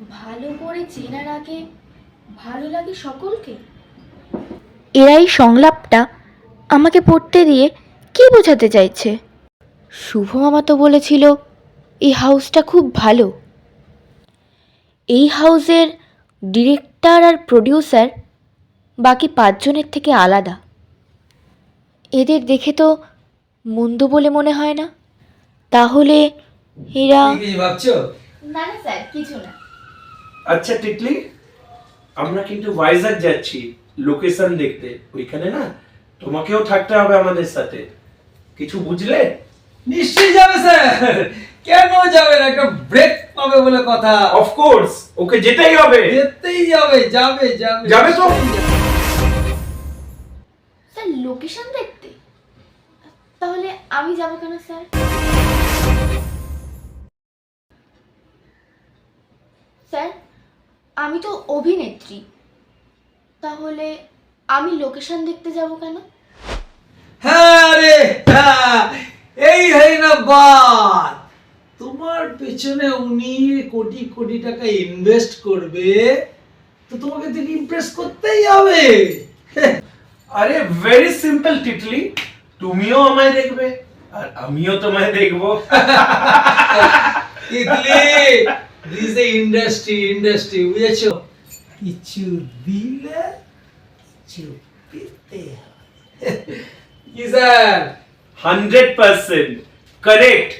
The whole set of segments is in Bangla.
ভালো করে চেনার আগে ভালো লাগে সকলকে? এরা এই সংলাপটা আমাকে পড়তে দিয়ে কী বোঝাতে চাইছে? শুভ মামা তো বলেছিল এই হাউসটা খুব ভালো। এই হাউসের ডিরেক্টর আর প্রডিউসার বাকি পাঁচজনের থেকে আলাদা। এদের দেখে তো মন্দ বলে মনে হয় না। তাহলে এরা কি ভাবছ? না না স্যার কিছু না। আচ্ছা টিকলি আমরা কিন্তু ভাইজাগ যাচ্ছি লোকেশন দেখতে। ওইখানে না তোমাকেও থাকতে হবে আমাদের সাথে। কিছু বুঝলে? নিশ্চয়ই যাবে স্যার। কেন যাবে না? একটা ব্রেক পাবে বলে কথা। অফকোর্স ওকে যেতেই হবে। যেতেই যাবে যাবে যাবে। যাবে তো? স্যার লোকেশন দেখতে? তাহলে আমি যাব কেন স্যার? স্যার আমি তো অভিনেত্রী। তাহলে আমি লোকেশন দেখতে যাব কেন? হ্যাঁ রে হ্যাঁ এই হয় না বাদ তোমার পেছনে উনি কোটি কোটি টাকা ইনভেস্ট করবে তো তোমাকে তো ইমপ্রেস করতেই হবে। আরে ভেরি সিম্পল টিটলি তুমিও আমায় দেখবে আর আমিও তোমায় দেখব। Ideally this a industry industry বুঝেছ কিছু দিলে কিছু পেতে। কি স্যার হান্ড্রেড পার্সেন্ট কারেক্ট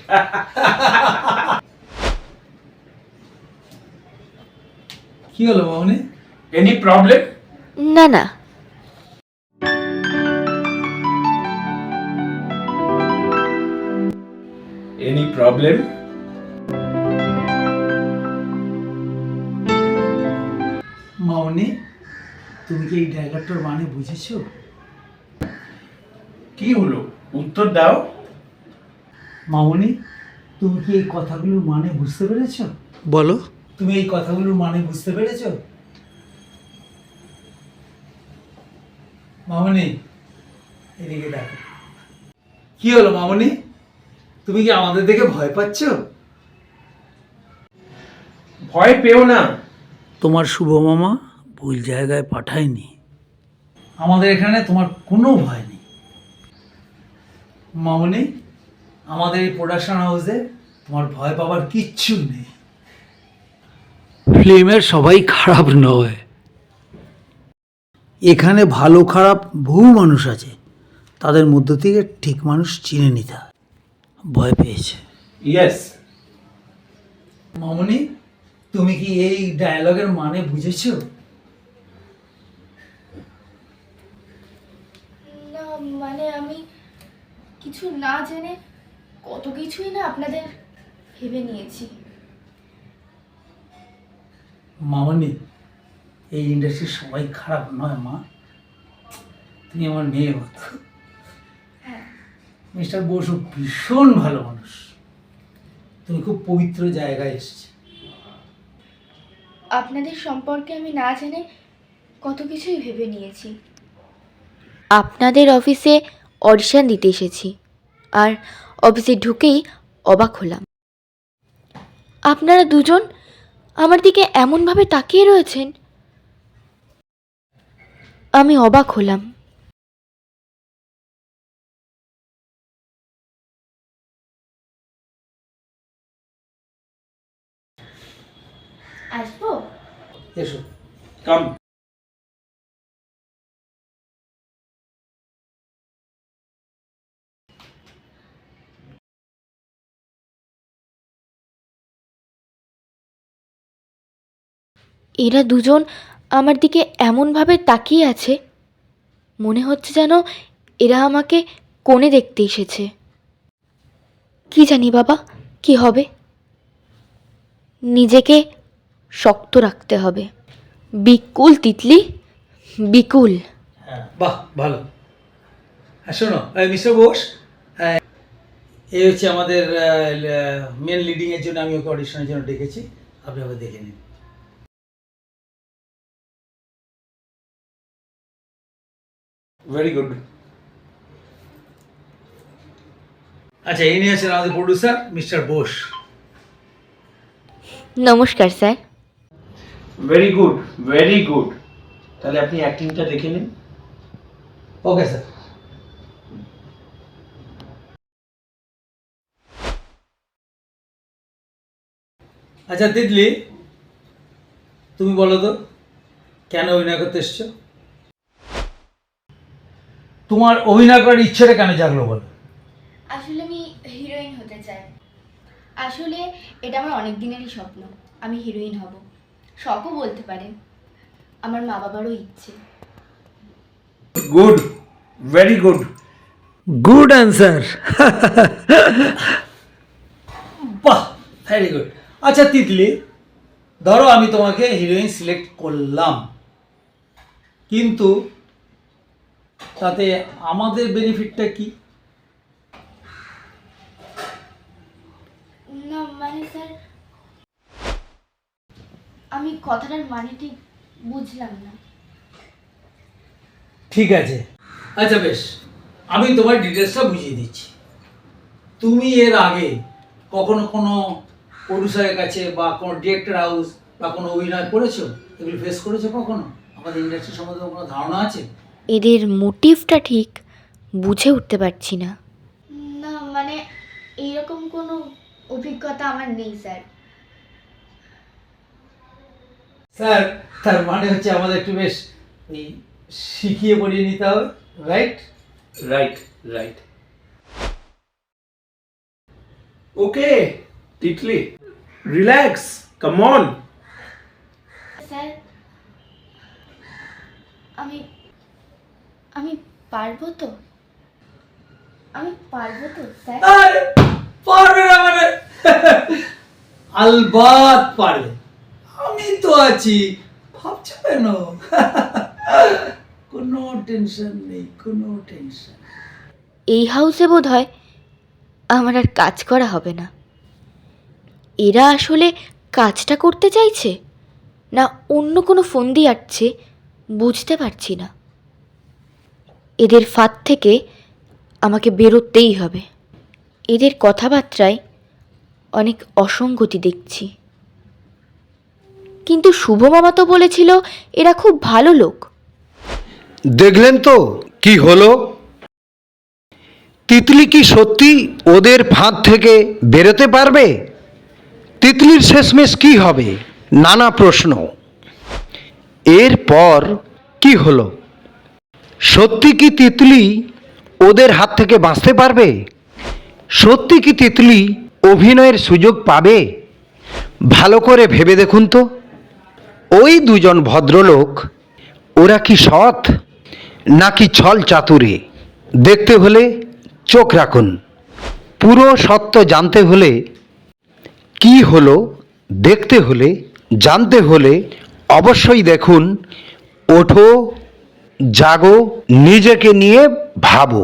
কি হলো মামনি? এনি প্রবলেম না না। এনি প্রবলেম মামনি তুমি কি এই ডায়লগটার মানে বুঝেছ? কি হলো? উত্তর দাও। মামনি তুমি কি এই কথাগুলোর মানে বুঝতে পেরেছ? বলো। তুমি এই কথাগুলোর মানে বুঝতে পেরেছ? মামনি এদিকে দেখো। কি হলো মামনি? তুমি কি আমাদের দেখে ভয় পাচ্ছো? ভয় পেও না। তোমার শুভ মামা ভুল জায়গায় পাঠায়নি। আমাদের এখানে তোমার কোনো ভয় নেই। মামনি আমাদের এই প্রোডাকশন হাউসে তোমার ভয় পাবার কিচ্ছু নেই। ফিল্মের সবাই খারাপ নয়। এখানে ভালো খারাপ বহু মানুষ আছে। তাদের মধ্য থেকে ঠিক মানুষ চিনে নিতে হয়। ভয় পেয়েছে। ইয়েস মামনি তুমি কি এই ডায়লগের মানে বুঝেছ না মানে আমি কিছু না জেনে কত কিছুই না আপনাদের ভেবে নিয়েছি। মামনি এই ইন্ডাস্ট্রির সবাই খারাপ নয় মা। তুমি আমার মেয়ে মতো হ্যাঁ। মিস্টার বসু ভীষণ ভালো মানুষ। তুমি খুব পবিত্র জায়গায় এসেছে। আপনাদের সম্পর্কে আমি না জেনে কত কিছুই ভেবে নিয়েছি। আপনাদের অফিসে অডিশন দিতে এসেছি। আর অফিসে ঢুকেই অবাক হলাম। আপনারা দুজন আমার দিকে এমনভাবে তাকিয়ে রয়েছেন। আমি অবাক হলাম। আসব? এসো। কাম। এরা দুজন আমার দিকে এমনভাবে তাকিয়ে আছে মনে হচ্ছে যেন এরা আমাকে কোণে দেখতে এসেছে। কি জানি বাবা কি হবে? নিজেকে শক্ত রাখতে হবে। বিকুল তিতলি? বিকুল। হ্যাঁ বাহ ভালো। আর শোনো মিস্টার বোস আহ, এই হচ্ছে আমাদের মেন লিডিংয়ের জন্য আমি ওকে অডিশনের জন্য ডেকেছি। আপনি আবার দেখে নিন। ভেরি গুড আচ্ছা ইনি হচ্ছেন আমাদের প্রডিউসার মিস্টার বোস। নমস্কার sir. Very good very good তাহলে আপনি অ্যাক্টিংটা দেখে নিন। ওকে স্যার আচ্ছা তিতলি তুমি বলো তো কেন অভিনয় করতে এসছো? তোমার অভিনয় করার ইচ্ছেটা কেন জাগলো বলো? আসলে আমি হিরোইন হতে চাই। আসলে এটা আমার অনেক দিনেরই স্বপ্ন আমি হিরোইন হব। শখও বলতে পারেন আমার মা বাবারও ইচ্ছে। Good very good good answer বাহ ভেরি গুড আচ্ছা তিতলি ধরো আমি তোমাকে হিরোইন সিলেক্ট করলাম। কিন্তু তাতে আমাদের বেনিফিটটা কি? না মানে স্যার আমি কথাটার মানে ঠিক বুঝলাম না। ঠিক আছে। আচ্ছা বেশ। আমি তোমার ডিটেলসটা বুঝিয়ে দিচ্ছি। তুমি এর আগে কখনো কোনো প্রডিউসারের কাছে বা কোনো ডিরেক্টর হাউস বা কোনো অভিনয় করেছ? এগুলো ফেস করেছ কখনো? আমাদের ইন্ডাস্ট্রি সম্বন্ধে কোনো ধারণা আছে? এদের মোটিভটা ঠিক বুঝে উঠতে পারছি না। না মানে এইরকম কোনো অভিজ্ঞতা আমার নেই স্যার। স্যার তার মানে হচ্ছে আমাদের একটু বেশ এই শিখিয়ে পড়িয়ে নিতে হবে right right right okay Titli relax come on sir আমি আমি পারব তো? আমি পারব তো স্যার? আরে পারবে না মানে? আলবাত পারবে। আমি তো আছি ভাবছ কেন? কোনো টেনশন নেই কোনো টেনশন। এই হাউসে বোধ হয় আমার আর কাজ করা হবে না। এরা আসলে কাজটা করতে চাইছে? না অন্য কোনো ফন্দি আটছে বুঝতে পারছি না। এদের ফাঁদ থেকে আমাকে বেরোতেই হবে। এদের কথাবার্তায় অনেক অসঙ্গতি দেখছি। কিন্তু শুভ মামা তো বলেছিল এরা খুব ভালো লোক। দেখলেন তো কি হলো? তিতলি কি সত্যি ওদের ফাঁদ থেকে বেরোতে পারবে? তিতলির শেষমেশ কি হবে? নানা প্রশ্ন। এরপর কি হলো? সত্যি কি তিতলি ওদের হাত থেকে বাঁচতে পারবে? সত্যি কি তিতলি অভিনয়ের সুযোগ পাবে? ভালো করে ভেবে দেখুন তো। ওই দুজন ভদ্রলোক, ওরা কি সৎ নাকি ছল চাতুরে? দেখতে হলে চোখ রাখুন। পুরো সত্য জানতে হলে, কি হলো দেখতে হলে, জানতে হলে অবশ্যই দেখুন ওঠো জাগো নিজেকে নিয়ে ভাবো।